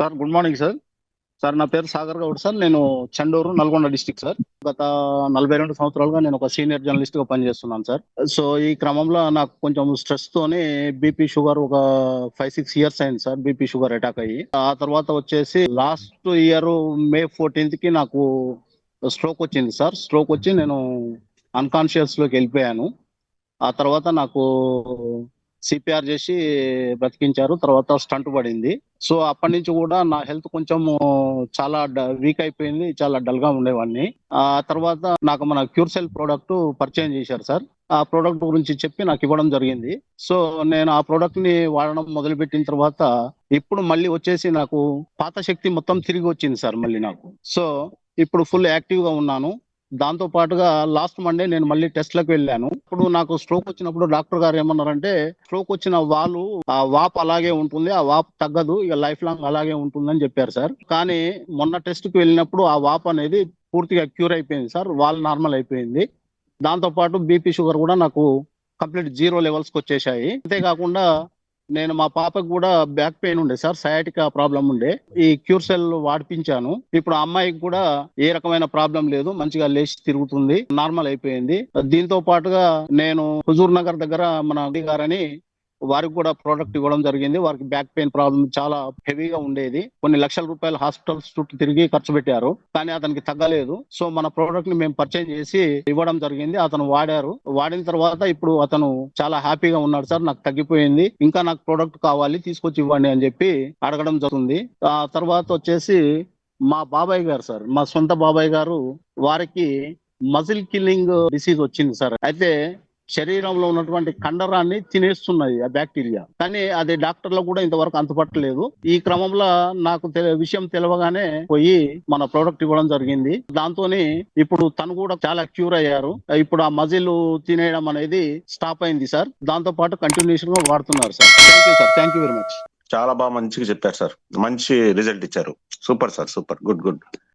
Sir good morning sir. Sir నా పేరు Sagar Goud sir. నేను చండూరు నల్గొండ డిస్టిక్ సార్. గత నలభై రెండు సంవత్సరాలుగా నేను ఒక సీనియర్ జర్నలిస్ట్గా పనిచేస్తున్నాను సార్. సో ఈ క్రమంలో నాకు కొంచెం స్ట్రెస్ తోని బీపీ షుగర్ ఒక ఫైవ్ సిక్స్ ఇయర్స్ అయింది సార్ బీపీ షుగర్ అటాక్ అయ్యి. ఆ తర్వాత వచ్చేసి లాస్ట్ ఇయర్ మే ఫోర్టీన్త్కి నాకు స్ట్రోక్ వచ్చింది సార్. స్ట్రోక్ వచ్చి నేను అన్కాన్షియస్లోకి వెళ్ళిపోయాను. ఆ తర్వాత నాకు సిపిఆర్ చేసి బ్రతికించారు. తర్వాత స్టంట్ పడింది. సో అప్పటి నుంచి కూడా నా హెల్త్ కొంచెం చాలా వీక్ అయిపోయింది. చాలా డల్గా ఉండేవాడిని. ఆ తర్వాత నాకు మన క్యూర్సెల్ ప్రోడక్ట్ పరిచయం చేశారు సార్. ఆ ప్రోడక్ట్ గురించి చెప్పి నాకు ఇవ్వడం జరిగింది. సో నేను ఆ ప్రోడక్ట్ని వాడడం మొదలుపెట్టిన తర్వాత ఇప్పుడు మళ్ళీ వచ్చేసి నాకు పాత శక్తి మొత్తం తిరిగి వచ్చింది సార్ మళ్ళీ నాకు. సో ఇప్పుడు ఫుల్ యాక్టివ్గా ఉన్నాను. దాంతో పాటుగా లాస్ట్ మండే నేను మళ్ళీ టెస్ట్లకు వెళ్ళాను. ఇప్పుడు నాకు స్ట్రోక్ వచ్చినప్పుడు డాక్టర్ గారు ఏమన్నారంటే స్ట్రోక్ వచ్చిన వాళ్ళు ఆ వాప్ అలాగే ఉంటుంది ఆ వాప్ తగ్గదు ఇక లైఫ్ లాంగ్ అలాగే ఉంటుందని చెప్పారు సార్. కానీ మొన్న టెస్ట్కి వెళ్ళినప్పుడు ఆ వాప్ అనేది పూర్తిగా క్యూర్ అయిపోయింది సార్ వాల్ నార్మల్ అయిపోయింది. దాంతో పాటు బీపీ షుగర్ కూడా నాకు కంప్లీట్ జీరో లెవెల్స్కి వచ్చేసాయి అంతేకాకుండా నేను మా పాపకు కూడా బ్యాక్ పెయిన్ ఉండే సార్ సయాటికా ప్రాబ్లం ఉండే. ఈ క్యూర్ సెల్ వాడిపించాను. ఇప్పుడు అమ్మాయికి కూడా ఏ రకమైన ప్రాబ్లం లేదు మంచిగా లేచి తిరుగుతుంది నార్మల్ అయిపోయింది. దీంతో పాటుగా నేను హుజూర్ నగర్ దగ్గర మన అడి గారని వారికి కూడా ప్రోడక్ట్ ఇవ్వడం జరిగింది. వారికి బ్యాక్ పెయిన్ ప్రాబ్లం చాలా హెవీగా ఉండేది. కొన్ని లక్షల రూపాయలు హాస్పిటల్స్ చుట్టూ తిరిగి ఖర్చు పెట్టారు. కానీ అతనికి తగ్గలేదు. సో మన ప్రోడక్ట్ని మేము పర్చేజ్ చేసి ఇవ్వడం జరిగింది. అతను వాడారు. వాడిన తర్వాత ఇప్పుడు అతను చాలా హ్యాపీగా ఉన్నాడు సార్. నాకు తగ్గిపోయింది. ఇంకా నాకు ప్రోడక్ట్ కావాలి తీసుకొచ్చి ఇవ్వండి అని చెప్పి అడగడం జరుగుతుంది. ఆ తర్వాత వచ్చేసి మా బాబాయ్ గారు సార్ మా సొంత బాబాయ్ గారు వారికి మజిల్ కిల్లింగ్ డిసీజ్ వచ్చింది సార్. అయితే శరీరంలో ఉన్నటువంటి కండరాన్ని తినేస్తున్నది ఆ బ్యాక్టీరియా. కానీ అది డాక్టర్లు కూడా ఇంతవరకు అంతుపట్టలేదు ఈ క్రమంలో నాకు విషయం తెలవగానే పోయి మన ప్రోడక్ట్ ఇవ్వడం జరిగింది. దాంతోని ఇప్పుడు తను కూడా చాలా క్యూర్ అయ్యారు. ఇప్పుడు ఆ మజిల్ తినేయడం అనేది స్టాప్ అయింది సార్. దాంతో పాటు కంటిన్యూషన్గా వాడుతున్నారు sir. Thank you sir. Thank you very much. చాలా బాగా మంచిగా చెప్పారు సార్. మంచి రిజల్ట్ ఇచ్చారు. Super sir super. Good good.